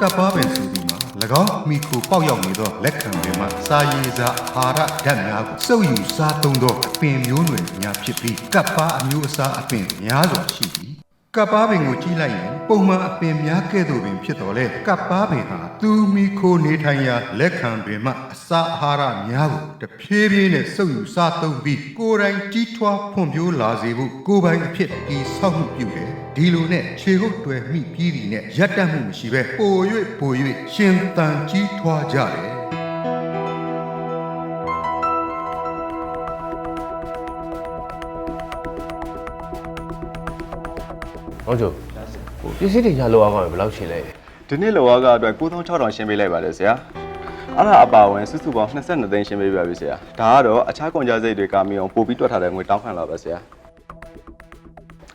ကပ်ပါပင်ဆိုပြီးမှ၎င်းမိခိုပေါက်ရောက်နေသောလက်ခံပင်မှစာရည်စာအာဟာရဓာတ်များကိုစုပ်ယူစားသုံးသောအပင်မျိုးနွယ်များဖြစ်ပြီးကပ်ပါအမျိုးအစားအပင်များစွာရှိသည် ကပ်ပါပင်ကိုကြည့်လိုက်ရင်ပုံမှန်အပင်များကဲ့သို့ပင်ဖြစ်တော်လဲကပ်ပါပင်ဟာသူမိခိုနေထိုင်ရာလက်ခံပင်မှအစာအာဟာရများကိုတဖြည်းဖြည်းနဲ့စုပ်ယူစားသုံးပြီးကိုယ်တိုင်ကြီးထွားဖွံ့ဖြိုးလာစေဖို့ကိုယ်ပိုင်အဖြစ်တည်ဆောက်မှုပြုတယ်ဒီလိုနဲ့ခြေကုပ်တွယ်မိပြီးသည်နဲ့ရပ်တန့်မှုမရှိပဲပို၍ပို၍ရှင်သန်ကြီးထွားကြတယ် ဟုတ်ကျိုဟိုပစ္စည်းတွေညာလောက်အောင်ဘယ်လောက်ရှင်းလဲဒီနေ့လောကအတွက်9600ရှင်းပေးလိုက်ပါတယ်ဆရာအဲ့ဒါအပါဝင်စုစုပေါင်း22သိန်းရှင်းပေးပြပြီဆရာဒါကတော့အခြားကုန်ကြစိတ်တွေကမီအောင်ပို့ပြီးတွက်ထားတဲ့ငွေတောင်းခံလာပါဆရာ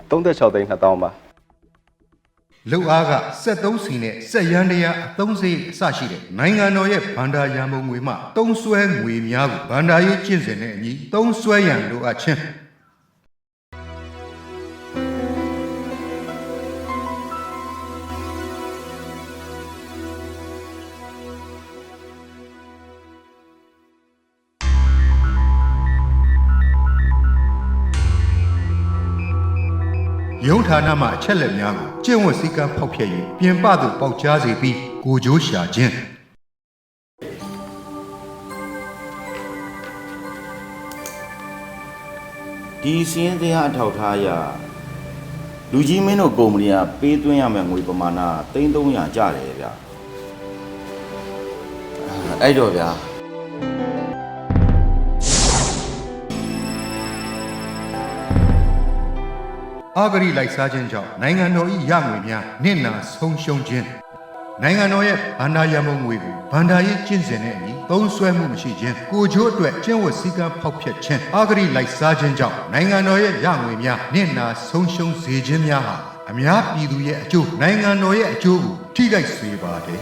36သိန်း2000ပါလှုပ်အားက73စီနဲ့စက်ရန်တရားအသုံးစိတ်အစရှိတဲ့နိုင်ငံတော်ရဲ့ဗန္ဒာရန်ပုံငွေမှတုံးဆွဲငွေများကိုဗန္ဒာရေးကျင့်စဉ်နဲ့အညီတုံးဆွဲရန်လိုအပ်ခြင်း ယုံဌာနမှအချက်လက်များကိုကျင့်ဝတ်စည်းကမ်းဖောက်ဖျက်၍ပြင်ပသို့ပေါက်ကြားစေပြီးကိုကြိုးရှာခြင်းဒီစီးရင်တရားအထောက်ထားအရလူကြီးမင်းတို့ကုမ္ပဏီကပေးသွင်းရမယ့်ငွေပမာဏ3300ကျတယ်ဗျအဲ့တော့ဗျာ အာဂရိလိုက်စားခြင်းကြောင့်နိုင်ငံတော်၏ရငွေများနစ်နာဆုံးရှုံးခြင်းနိုင်ငံတော်ရဲ့ဗန္ဒာရန်ပုံငွေကိုဗန္ဒာရေးကျင့်စဉ်နဲ့အညီသုံးစွဲမှုမရှိခြင်းကိုကြိုးအတွက်ကျင့်ဝတ်စည်းကမ်းဖောက်ဖျက်ခြင်းအာဂရိလိုက်စားခြင်းကြောင့်နိုင်ငံတော်ရဲ့ရငွေများနစ်နာဆုံးရှုံးစေခြင်းများဟာအများပြည်သူရဲ့အကျိုးနိုင်ငံတော်ရဲ့အကျိုးကိုထိခိုက်စေပါတယ်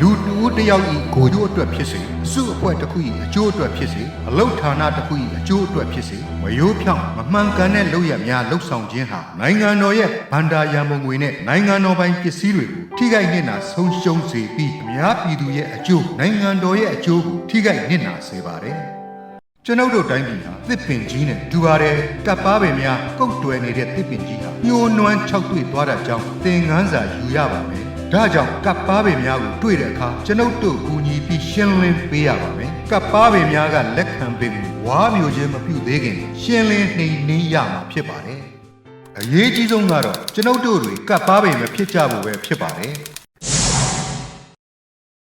လူတူဦးတစ်ယောက်ဤကိုကျိုးအတွက်ဖြစ်စေအစုအဖွဲ့တစ်ခု၏အကျိုးအတွက်ဖြစ်စေအလုတ်ဌာနတစ်ခု၏အကျိုးအတွက်ဖြစ်စေမယိုးဖြောင့်မမှန်ကန်တဲ့လုပ်ရများလှုပ်ဆောင်ခြင်းဟာနိုင်ငံတော်ရဲ့ဗန္ဒာရန်ပုံငွေနဲ့နိုင်ငံတော်ပိုင်ပစ္စည်းတွေကိုထိခိုက်နစ်နာဆုံးရှုံးစေပြီးအများပြည်သူရဲ့အကျိုးနိုင်ငံတော်ရဲ့အကျိုးကိုထိခိုက်နစ်နာစေပါတယ်ကျွန်ုပ်တို့တိုင်းပြည်ဟာသစ်ပင်ကြီးနဲ့တူပါတယ်ကပ်ပါပင်များကုတ်တွယ်နေတဲ့သစ်ပင်ကြီးဟာညှိုးနွမ်းခြောက်သွေ့သွားတာကြောင့်သင်ငန်းစာယူရပါမယ် ဒါကြောင့်ကပ်ပါပင်များကိုတွေ့တဲ့အခါကျွန်ုပ်တို့ကူညီပြီးရှင်းလင်းပေးရပါမယ်ကပ်ပါပင်များကလက်ခံပင်ကိုဝါမျိုးချင်းမပြုတ်သေးခင်ရှင်းလင်းနှိမ်နှင်းရမှာဖြစ်ပါတယ်အရေးကြီးဆုံးကတော့ကျွန်ုပ်တို့တွေကပ်ပါပင်မဖြစ်ကြဘူးပဲဖြစ်ပါတယ်